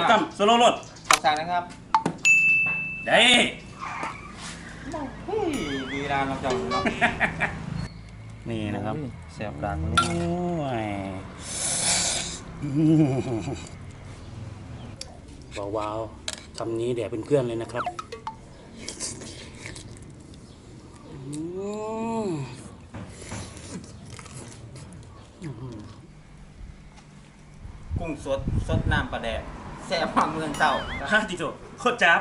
ฟตั้มโซโล่รถขอสั่งนะครับได้เฮ้ยดีร้านเราจังเนาะนี่นะครับเสียบดากมันโอ้ยว้าวๆคำนี้แดกเป็นเพื่อนเลยนะครับอืมกุ้งสดสดน้ำปลาแดก แซ่บความเมืองเต่าฮะติโตโคตรจับ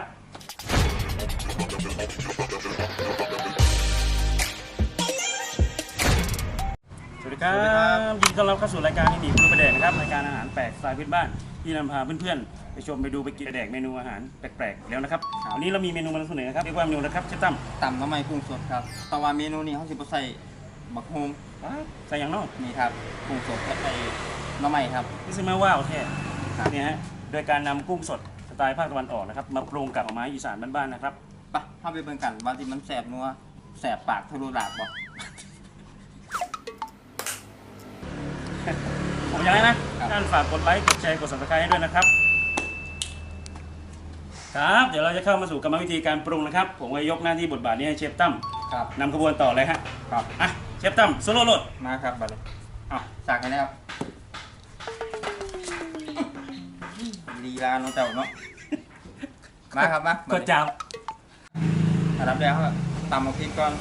สวัสดีครับยินดีต้อนรับเข้าสู่รายการที่หนีคุณประเด็นนะครับรายการอาหารแปลกสไตล์พื้นบ้านที่นำพาเพื่อนๆไปชมไปดูไปกินไปแดกเมนูอาหารแปลกๆแล้วนะครับวันนี้เรามีเมนูมานำเสนอครับเรียกว่าเมนูนะครับเชฟตั้มต่ำทำไมกุ้งสดครับแต่ว่าเมนูนี้เขาสิบ่ใส่บักฮงใส่อย่างนอกนี่ครับกุ้งสดและไอ้หน้ำใหม่ครับนี่ซื้อมาว่าวแท้ครับเนี่ยฮะ โดยการนำกุ้งสดสไตล์ภาคตะวันออกนะครับมาปรุงกับหน่อไม้อีสานบ้านๆนะครับไปะเข้าไปเบิ่งกันว่าที่มันแสบนัวแสบปากทะลุดากบ่ผมอยากให้นะท่านฝากกดไลค์กดแชร์กด subscribe ให้ด้วยนะครับ ครับ เดี๋ยวเราจะเข้ามาสู่กรรมวิธีการปรุงนะครับ ผมก็ยกหน้าที่บทบาทนี้ให้เชฟตั้มครับนำขบวนต่อเลยฮะครับ อะเชฟตั้มโซโล่โหลดมาครับบัดนี้อ้าวสั่งกันแล้วลี ลาน้องเต่าเนาะ มาครับมากดจับอันดับแรกครับตำเอาพริกก่อน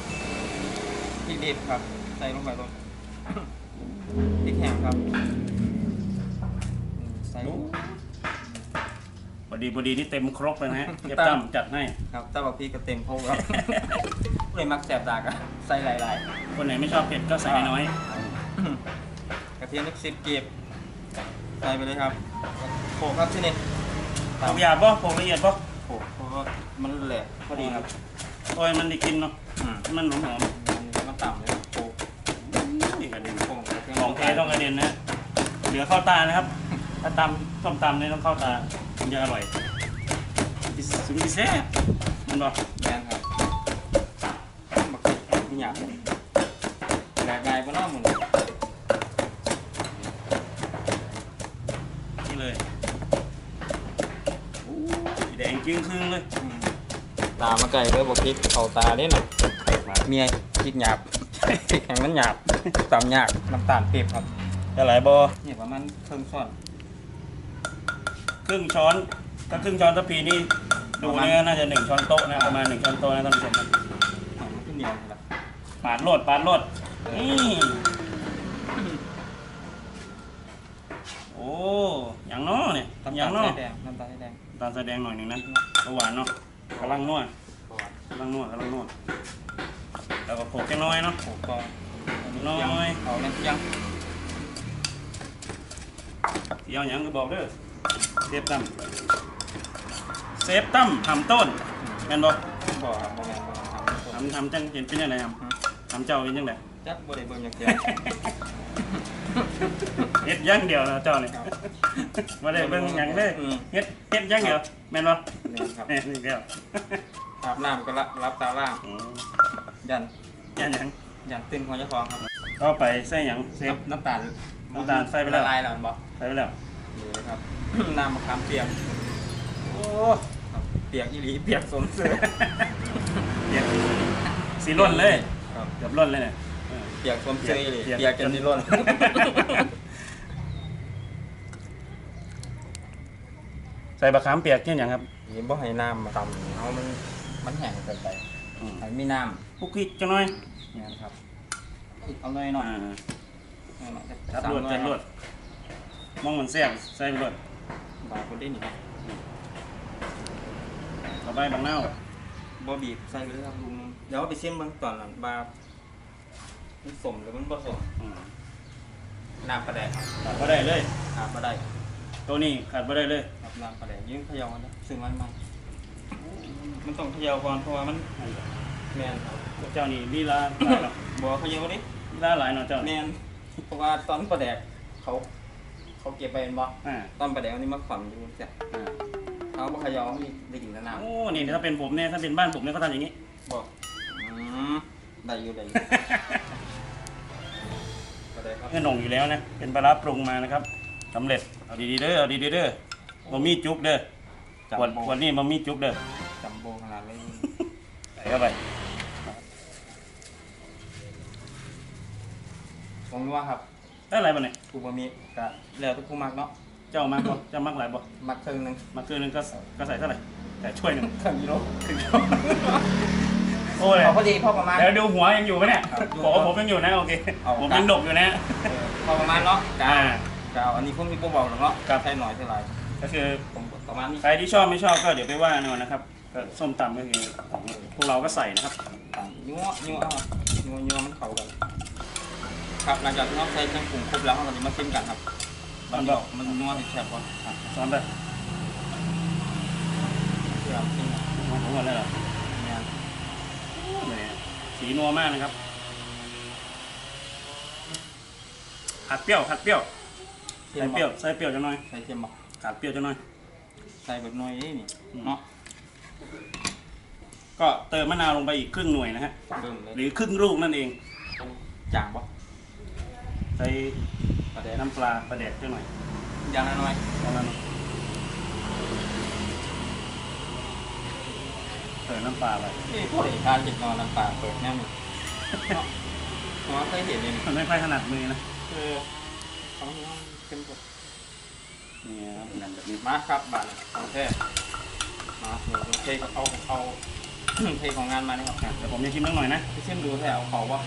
พริกดิบครับ ใส่ลงไปลงพริกแห้งครับ ใส่พอดีพอดีนี่เต็มครกเลยนะฮะเชฟตั้มจัดให้ ครับถ้าบอกพริกก็เต็มโพกครับเลยมักแสบตากอะใส่หลายคนไหนไม่ชอบเผ็ดก็ใส่น้อยๆกระเทียมนิกสิบกีบ ใส่ไปเลยครับโขลกครับที่นี่ๆผมหยาบป่ะผมละเอียดป่ะโขลกเพราะว่ามันแหลกพอดีครับโอ้ยมันได้กินเนาะอืมมันหอมหอมมันต่ำเลยโขลกๆนี่กระเด็นโขลกกระเทียมของแท้ต้องกระเด็นนะเหลือเข้าตานะครับ ถ้าตำส้มตำเนี่ยต้องเข้าตาถึงจะอร่อยถึงจะแซ่บมันบอกแมนครับบักพริกนี่หยาบแหลกไงบนนอกหมดเลยนี่เลยอู้ ยแดงจึ้งครึ่งเลยอืมตามาไก่เลยบอกพริกเขาตาเล่นน่ะเมียพริกหยาบพริกแห้งมันหยาบตำหยาบน้ำตาลปี๊บครับจะหลายบอเนี่ยประมาณครึ่งช้อนครึ่งช้อนถ้าครึ่งช้อนทัพพีนี่ดูเนี่ยน่าจะหนึ่งช้อนโต๊ะนะประมาณหนึ่งช้อนโต๊ะนะท่านผู้ชมนะหอมมันขึ้นเหนียวเลยล่ะปาดโลดปาดโลดนี่โอ้อย่างน้อเนี่ยน้ำอตาย่างลน้อแดงน้ำตาลแดง ตาลแสดงหน่อยหนึ่งนะก็หวานเนาะกำลังนวดกำลังนวดกำลังนวดแล้วก็โขลกแค่น้อยเนาะโขลกก่อนน้อยเอาน้ำเคียงเดี๋ยวอย่างก็บอกเด้อเซฟตั้มเซฟตั้มทำต้นแม่นบอกบ่ครับบ่แม่นบ่ครับทำทำจังเห็นเป็นยังไงครับทำเจ้าเป็นยังไงจักบ่ได้เบิ่งจักเทื่อ เฮ็ดอย่างเดียวนะเจ้านี่มาได้เบิ่งหยังเลยอืม เฮ็ดเฮ็ดอย่างเดียวแม่นบ่นี่ครับแม่นเดียวอาบน้ำก็ละรับตาล่าง อืมยัน ย่านหยังยันตื่นของเจ้าของครับก็ไปใส่หยังเซฟ น้ำตาลน้ำตาลใส่ไปแล้ว ละลายแล้วมันบ่ใส่ไปแล้วนี่นะครับ น้ำมะขามเปียก โอ้ครับเปียกอีหลีเปียกสมเสือเปียกสีล้นเลยครับ เกือบล้นเลยเนี่ยเออ เปียกสมเสืออีหลีเปียก เปียกจนนี่ล้น ใส่บะขามเปียกเช่นหยังครับนี่บ่ให้น้ำมาทำเอามันมันแห้งเกินไปอืมให้มีน้ปุกพริกจังหน่อยำนี่นะครับเอาหน่อยหน่อยอ่าหน่อยๆจัดสามรวดหน่จัอยดรวดมองมันแซ่บใส่ไปรวดบาดคนได้นี่ครับต่อไปบางเน่าบ่บีบใส่ไปเลยครับลุงนึงเดี๋ยวเอาไปเส้นเบิ่งตอนนั้นบามันสมหรือมันผสมอืมน้ำปลาแดกครับขาดบ่ได้เลยขาดมาได้ตัวนี้ขาดบ่ได้เลย ครับน้ำปลาแดกยิ่งเขย่ามันนะซึ่งมันมันมันต้องเขย่าก่อนเพราะว่ามันแมนครับพวกเจ้านี่ลีลาหลายเนาะบ่เขย่าดิลีลาหลายเนาะเจ้าแมนี่นเพราะว่าตอนปลาแดกเขา เขาเก็บไปเห็นบ่อ่าตอนปลาแดกอันนี้มาขวัญอยู่เสียอ่าเขาบ่เขย่ามันได้กินแต่น้ำโอ้นี่ถ้าเป็นผมเนี่ยถ้าเป็นบ้านผมเนี่ยเขาทำอย่างนี้บอกอืมได้อยู่ได้อยู่ก็ได้ครับเพื่อนหนงอยู่แล้วนะเป็นปลาร้าปรุงมานะครับสำเร็จเอาดีๆเด้อเอาดีๆเด้อ บะหมี่จุกเด้อจัมวันโบ้วันนี้บะหมี่จุกเด้อจัมโบ้ขนาดเลยใส่เข้าไปผงนัวครับได้อะไรบ่เนี่ยกูบะหมี่กะแล้วทุกผู้มักเนาะเจ้ามักบ่เจ้ามักหลายบ่มักครึ่งหนึงมักคือหนึงก็ก็ใส่เท่าไหร่แต่ช่วยหนึงครึ่งกิโลโอ้ยเอาพอดีพอประมาณ เดี๋ยวดูหัวยังอยู่ไหมเนี่ยครับบอกว่าผมยังอยู่นะโอเคเอา ผมยังดกอยู่นะเออพอประมาณเนาะกะอ่า กะเอาอันนี้ผมมีโปรบอกหรอกเนาะครับใส่หน่อยเท่าไหร่ ก็คือผมประมาณนี้ใครที่ชอบไม่ชอบก็เดี๋ยวไปว่ากันเอานะครับก็ส้มตำก็คือของพวกเราก็ใส่นะครับต่างยั่วยั่วเอายั่วยั่วมันเข้ากันครับหลังจากที่เราใส่เครื่องปรุงครบแล้วเราก็จะมาชิมกันครับตอนบอกมันนัวติดแซ่บก่อนครับซ้อนไปเพื่อชิมทั้งหมดเลยเหรอเนี่ยเนี่ยสีนัวมากนะครับผัดเปรี้ยวผัดเปรี้ยวเทียใส่มเปรี้ยวใส่เปรี้ยวจะน้อยใส่เทียมบอก ขาดเปรี้ยวจะน้อย ใส่แบบน้อยนี่นี่อืมเนาะก็เติมมะนาวลงไปอีกครึ่งหน่วยนะฮะ เบิ่มเลยหรือครึ่งลูกนั่นเอง จางปะใส่ประเดี๋ยวน้ำปลาประเด็ดจะหน่อยยางน้อยประมาณนั้นเติมน้ำปลาไปๆนี่พวกเอกการจิตนอนน้ำตาเปิดแน่นอนเนาะผมว่าเคยเห็นเลยนี่มันไม่ค่อยถนัดมือนะคือเขาเข้มข้น นี่ครับนั่นแบบนี้มาครับบาทโอเคมาเดี๋ยวเทเอาเอาเทของงานมานี่ครับอะเดี๋ยวผมจะชิมนิดหน่อยนะพี่เชื่อมดูแถวเขาว่า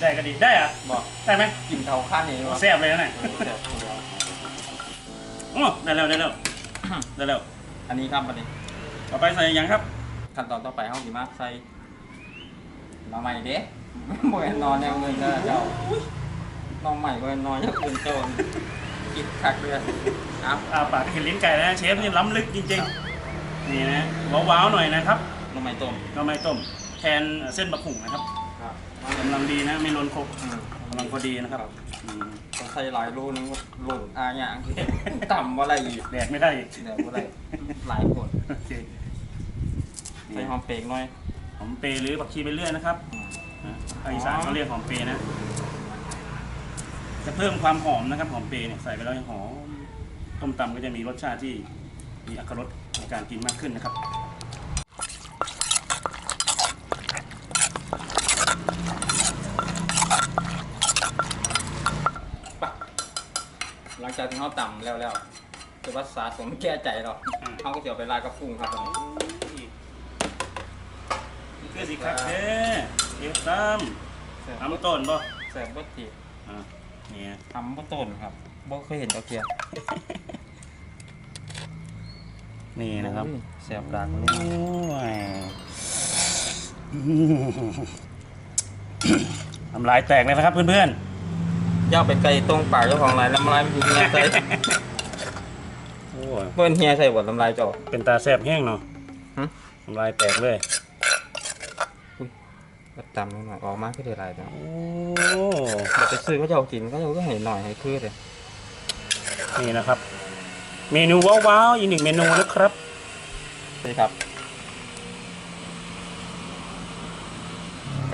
ได้ก็ดีได้อะบอกได้ไหมกินเขาขั้นนี้วะแซ่บเลยนะเนี่ยแซ่บตัวโอ้ได้แล้วได้แล้วได้แล้วอันนี้ครับอันนี้ต่อไปใส่ยังครับ ขั้นตอนต่อไปเขาดีมากใส่หน้องใหม่เด้บ่เห็นนอนแนวเงินก็เจ้าน้องใหม่บ่เห็นนอนอย่างอื่นโจร กินคักเลยครับอาปากเห็นลิ้นไก่นะเชฟนี่ล้ำลึกจริงๆ นี่นะว้าวๆหน่อยนะครับน้องใหม่ต้มก็ไม่ต้ม แทนเส้นบะหุ่งนะครับครับกำลังดีนะไม่ล้นครกอืมกำลังพอดีนะครับอืมต้องใส่หลายรูนึงหล่นอาอย่างต่ำว่าอะไรอีกแดกไม่ได้อีกเดี๋ยวว่าอะไรหลายคนโอเคใส่หอมเปรกหน่อยหอมเปรย์หรือผักชีไปเรื่อยนะครับอืมนะภาคอีสานเขาเรียกหอมเปรย์นะ จะเพิ่มความหอมนะครับหอมเปรย์เนี่ยใส่ไปแล้วหอมต้มตำก็จะมีรสชาติที่มีอรรถรสในการกินมากขึ้นนะครับปะหลังจากที่เขาต่ำแล้วแล้วจะว่าสะสมแก้ใจหรอกอืมเขาก็จะเอาไปราดกับปรุงครับตอนนี้นี่คือสิครับเด้เดี๋ยวตามแซ่บทำต้นบ่แซ่บเบิดทีอ่า เนี่ยทำบ่ต้นครับบ่เคยเห็นตะเกียบ นี่นะครับโอ้ยแซ่บดักเลยโอ้ยทำลายแตกเลยนะครับเพื่อนย่าไปไกลตรงปากเจ้าของลายลำลายมันอยู่เฮียใส่ๆโอ้ยเปิ้นเฮียใส่บดลำลายเจ้าเป็นตาแสบแห้งเนาะหึทำลายแตกเลย ก็ตำนิดหน่อยออกมาก็ได้หลายจังโอ้เดี๋ยวไปซื้อก็จะเอากินก็จะก็ให้หน่อยให้คือเลยนี่นะครับ เมนูว้าวๆอีกหนึ่งเมนูนะครับนี่ครับ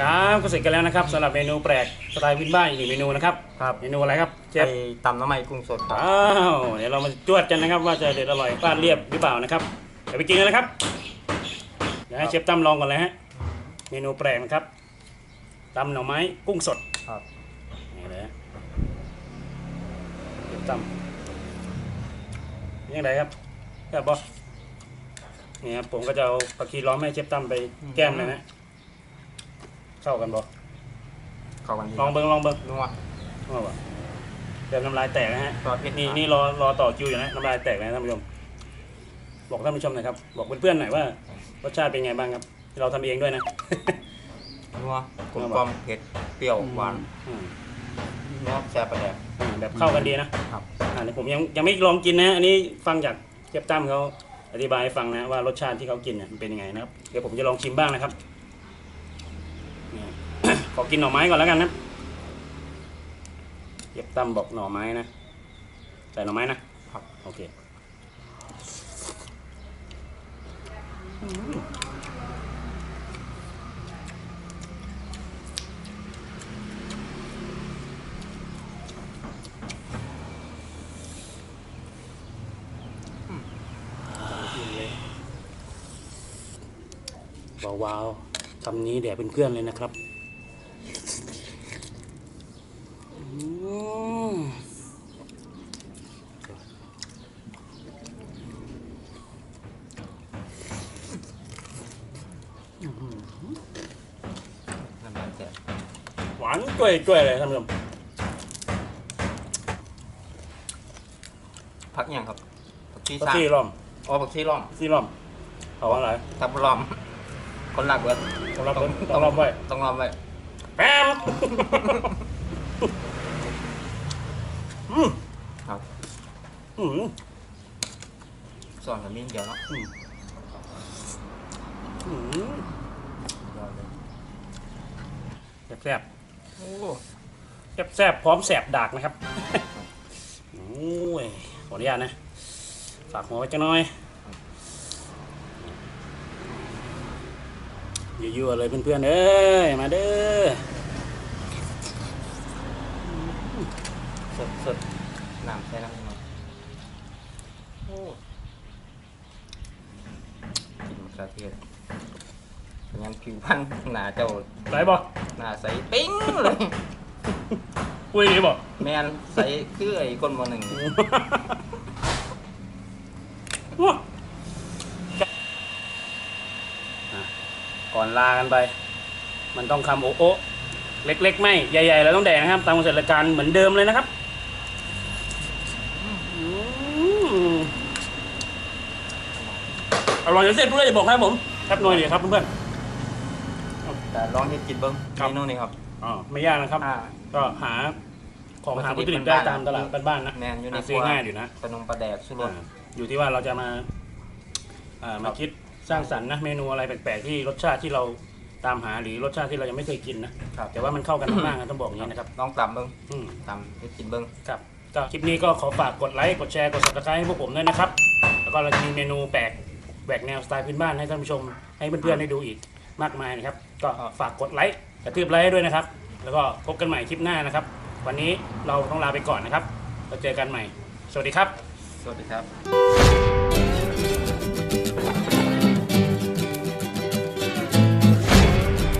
ครับก็เสร็จกันแล้วนะครับสำหรับเมนูแปลกสไตล์พื้นบ้านอีกหนึ่งเมนูนะครับครับเมนูอะไรครับเชไอ้ฟตำน้ำมันกุ้งสดครับอ้าวเดี๋ยวเรามาจวดกันนะครับ ว่าจะเด็ดอร่อยราดเรียบหรือเปล่านะครับเดี๋ยวไปกินกันนะครับเดี๋ยวให้เชฟตั้มลองก่อนเลยฮะ เมนูแปลกนะครับตำหน่อไม้กุ้งสดครับนี่เลยฮะเชฟตั้มยังไงครับแซ่บปะนี่ครับผมก็จะเอาผักชีล้อมให้เชฟตั้มไปแก้มเลยนะเข้ากันบ่เข้ากันดีลองเบิ้งลองเบิ้งนัวว่าบ่เดี๋ยวน้ำลายแตกนะฮะซอสเผ็ดนี่นี่รอรอต่อคิวอยู่นะน้ำลายแตกนะท่านผู้ชมบอกท่านผู้ชมหน่อยครับ บอกเพื่อนๆหน่อยว่ารสชาติเป็นไงบ้างครับที่ เราทำเองด้วยนะ นัวกลมกล่อมเผ็ดเปรี้ยวหวานอืมนัวแซ่บไปแล้วอืมแบบเข้ากันดีนะ ครับอ่าเดี๋ยวผมยังยังไม่ลองกินนะ อันนี้ฟังจากเชฟตั้มเขาอธิบายให้ฟังนะว่ารสชาติที่เขากินเนี่ยมันเป็นยังไงนะครับ เดี๋ยวผมจะลองชิมบ้างนะครับนี่ ขอกินหน่อไม้ก่อนแล้วกันนะเชฟตั้มบอกหน่อไม้นะใส่หน่อไม้นะครับโอเค ว้าวคำนี้แด่เพื่อนๆเลยนะครับน้ำมันแตกหวานจ้วยๆเลยท่านผู้ชมพักยังครับผักชีก็ซ่าซี่อมอ๋อผักชีร่อมซี่อมเอาว่าอะไรทับร่อม คนหลักเบิดต้องรับต้องรับไว้ต้องรอมไว้แป๊มอืมครับอืมส่วนกับมิ้นเดียวเนาะอืมอืมยอดเลยแซ่บโอ้ๆแซ่บๆพร้อมแสบดากนะครับโอ้ยขออนุญาตนะ ฝากหัวไว้จังหน่อย ยั่วๆเลยเพื่อนๆเอ้ยมาเด้อสดสดน้ำใส่น้ำมันโอ้กินมะเขือเทศเป็นงั้นผิวพรรณหนาเจ้าไหนบอกหน้าใสปิ้งเลยคุยดีบอกแมนใสคือไอ้คนมหนึ่ง ก่ อนลากันไป มันต้องคำโอะโอะเล็ก ๆ ไม่ ใหญ่ๆเราต้องแดกนะครับตามคอนเซ็ปต์รายการเหมือนเดิมเลยนะครับอืมอร่อยจนเส้นเพื่อนจะบอกให้ผมครับหน่อยเดียวครับเพื่อนแต่ลองเฮ็ดกินเบิ้งครับเมนูนี้ครับๆอ๋อไม่ยากนะครับ อ่า ก็หาของหาวัวัตตถุถุดิดิบบบ้านๆได้ตามตลาดบ้านๆนะแมนอยู่ในหาคซื้รัอวง่ายอยู่นะ ขนมปลาแดกสุรส อ่าอยู่ที่ว่าเราจะมาอ่ามาคิด สร้างสรรค์นะเมนูอะไรแปลกๆที่รสชาติที่เราตามหาหรือรสชาติที่เรายังไม่เคยกินนะครับ แต่ว่ามันเข้ากันมากๆนะต้องบอกอย่างนี้นะครับลองตำเบิ้งอืมตำเฮ็ดกินเบิ้งครับก็คลิปนี้ก็ขอฝากกดไลค์กดแชร์กด subscribe ให้พวกผมด้วยนะครับ แล้วก็เราจะมีเมนูแปลกแหวกแนวสไตล์พื้นบ้านให้ท่านผู้ชมให้เพื่อนๆได้ดูอีกมากมายนะครับ ก็ฝากกดไลค์กระทืบไลค์ให้ด้วยนะครับ แล้วก็พบกันใหม่คลิปหน้านะครับ วันนี้เราต้องลาไปก่อนนะครับเราเจอกันใหม่ สวัสดีครับ สวัสดีครับ